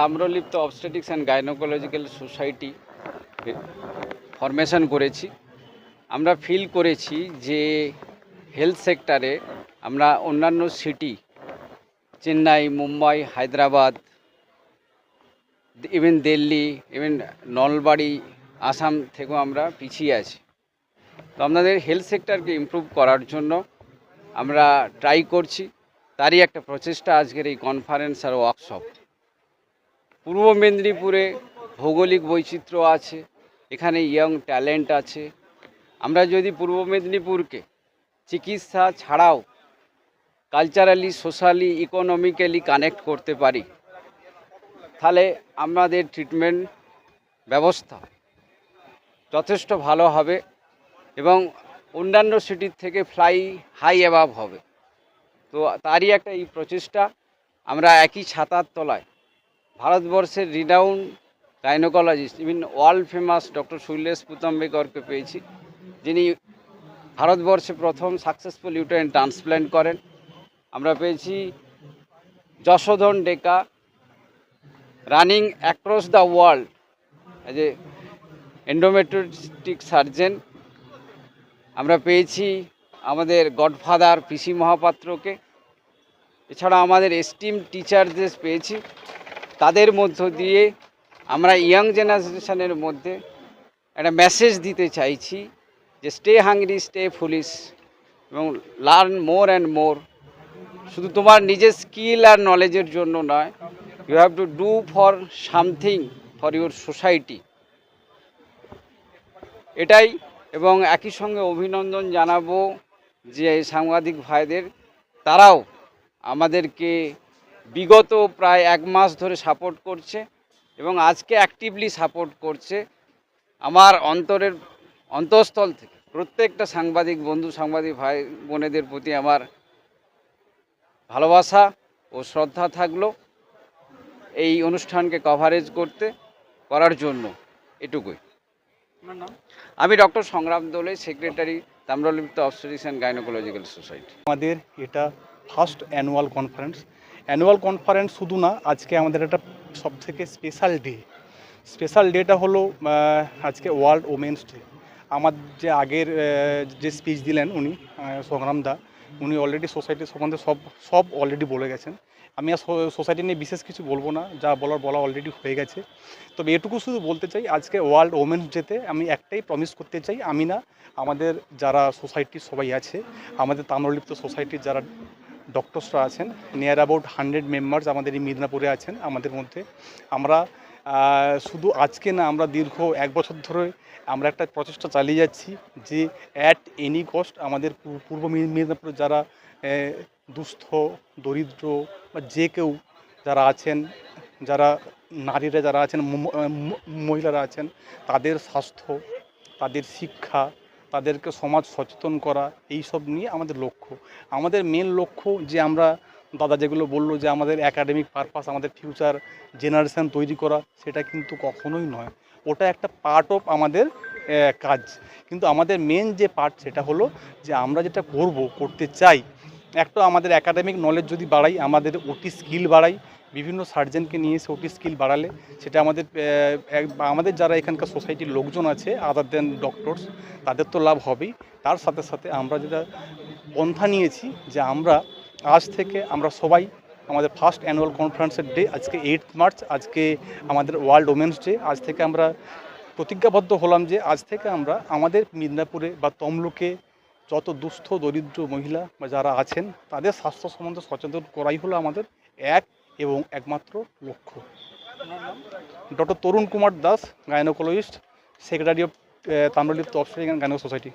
Tamralipta obstetrics and gynaecological society formation করেছি। আমরা feel করেছি যে হেলথ সেক্টরে আমরা অন্যান্য city Chennai, Mumbai, Hyderabad even Delhi even Nalbari, Assam থেকেও আমরা পিছিয়ে আছি। তো আপনাদের হেলথ সেক্টরকে ইমপ্রুভ করার জন্য আমরা ট্রাই করছি। তারই একটা প্রচেষ্টা আজকের এই কনফারেন্স আর ওয়ার্কশপ পূর্ব মেদিনীপুরে ভৌগোলিক বৈচিত্র্য আছে, এখানে ইয়ং ট্যালেন্ট আছে। আমরা যদি পূর্ব মেদিনীপুরকে চিকিৎসা ছাড়াও কালচারালি সোশ্যালি ইকোনমিক্যালি কানেক্ট করতে পারি, তাহলে আমাদের ট্রিটমেন্ট ব্যবস্থা যথেষ্ট ভালো হবে এবং অন্যান্য সিটির থেকে ফ্লাই হাই অ্যাভাব হবে। তো তারই একটা এই প্রচেষ্টা, আমরা একই ছাতার তলায় ভারতবর্ষের renown gynaecologist even world famous doctor Shailesh পুতম্বেকরকে পেয়েছি। যিনি ভারতবর্ষে প্রথম সাকসেসফুল ইউটেন ট্রান্সপ্ল্যান্ট করেন। আমরা পেয়েছি Yashodhan Deka running across the world as a endometric surgeon আমরা পেয়েছি আমাদের গডফাদার পিসি মহাপাত্রকে। এছাড়া আমাদের এস্টিম টিচারদের পেয়েছি। তাদের মধ্য দিয়ে আমরা ইয়াং জেনারেশনের মধ্যে একটা মেসেজ দিতে চাইছি যে স্টে হাংরি স্টে ফুলিশ এবং লার্ন মোর অ্যান্ড মোর শুধু তোমার নিজের স্কিল আর নলেজের জন্য নয় you have to do for something for your society এটাই এবং একই সঙ্গে অভিনন্দন জানাব যে সাংবাদিক ভাইদের, তারাও আমাদেরকে বিগত প্রায় এক মাস ধরে সাপোর্ট করছে এবং আজকে অ্যাক্টিভলি সাপোর্ট করছে আমার অন্তরের অন্তঃস্থল থেকে। প্রত্যেকটা সাংবাদিক বন্ধু সাংবাদিক ভাই বোনেদের প্রতি আমার ভালোবাসা ও শ্রদ্ধা থাকল এই অনুষ্ঠানকে কভারেজ করতে করার জন্য এটুকুই। আমি doctor Sangram Dole secretary Tamralipta obstetrics and gynaecological society আমাদের এটা first annual conference annual conference শুধু না, আজকে আমাদের একটা সবথেকে স্পেশাল ডে স্পেশাল ডেটা হলো আজকে ওয়ার্ল্ড ওমেন্স ডে আমার যে আগের যে স্পিচ দিলেন উনি সংগ্রাম দা, উনি অলরেডি সোসাইটির সম্বন্ধে সব সব অলরেডি বলে গেছেন। আমি আর সোসাইটি নিয়ে বিশেষ কিছু বলব না, যা বলার বলা অলরেডি হয়ে গেছে। তবে এটুকু শুধু বলতে চাই, আজকে ওয়ার্ল্ড ওমেন্স ডেতে আমি একটাই প্রমিস করতে চাই, আমি না, আমাদের যারা সোসাইটির সবাই আছে, আমাদের তাম্রলিপ্ত সোসাইটির যারা ডক্টরসরা আছেন নিয়ার অ্যাবাউট হান্ড্রেড মেম্বার্স আমাদের এই মিদনাপুরে আছেন আমাদের মধ্যে। আমরা শুধু আজকে না, আমরা দীর্ঘ এক বছর ধরে আমরা একটা প্রচেষ্টা চালিয়ে যাচ্ছি যে অ্যাট এনি কস্ট আমাদের পূর্ব মেদি- মেদিনীপুরে যারা দুস্থ, দরিদ্র বা যে কেউ যারা আছেন, যারা নারীরা যারা আছেন মহিলারা আছেন, তাদের স্বাস্থ্য, তাদের শিক্ষা তাদেরকে সমাজ সচেতন করা এই সব নিয়ে আমাদের লক্ষ্য। আমাদের মেন লক্ষ্য যে আমরা, দাদা যেগুলো বলল যে আমাদের একাডেমিক পারপাস আমাদের ফিউচার জেনারেশান তৈরি করা, সেটা কিন্তু কখনোই নয়। ওটা একটা পার্ট অফ আমাদের কাজ। কিন্তু আমাদের মেন যে পার্ট সেটা হলো যে আমরা যেটা করব, করতে চাই একটা আমাদের একাডেমিক নলেজ যদি বাড়াই, আমাদের ওটি স্কিল বাড়াই, বিভিন্ন সার্জেনকে নিয়ে এসে ওটি স্কিল বাড়ালে, সেটা আমাদের আমাদের যারা এখানকার সোসাইটির লোকজন আছে আদার দেন ডক্টরস তাদের তো লাভ হবেই। তার সাথে সাথে আমরা যেটা পন্থা নিয়েছি যে আমরা আজ থেকে আমরা সবাই আমাদের ফার্স্ট অ্যানুয়াল কনফারেন্সের ডে আজকে এইট মার্চ আজকে আমাদের ওয়ার্ল্ড ওমেন্স ডে আজ থেকে আমরা প্রতিজ্ঞাবদ্ধ হলাম যে আজ থেকে আমরা আমাদের মিদনাপুরে বা তমলুকে যত দুস্থ, দরিদ্র মহিলা বা যারা আছেন, তাদের স্বাস্থ্য সম্বন্ধে সচেতন করাই হলো আমাদের এক এবং একমাত্র লক্ষ্য। Doctor Tarun Kumar Das gynaecologist secretary of Tamralipta Australian gynae society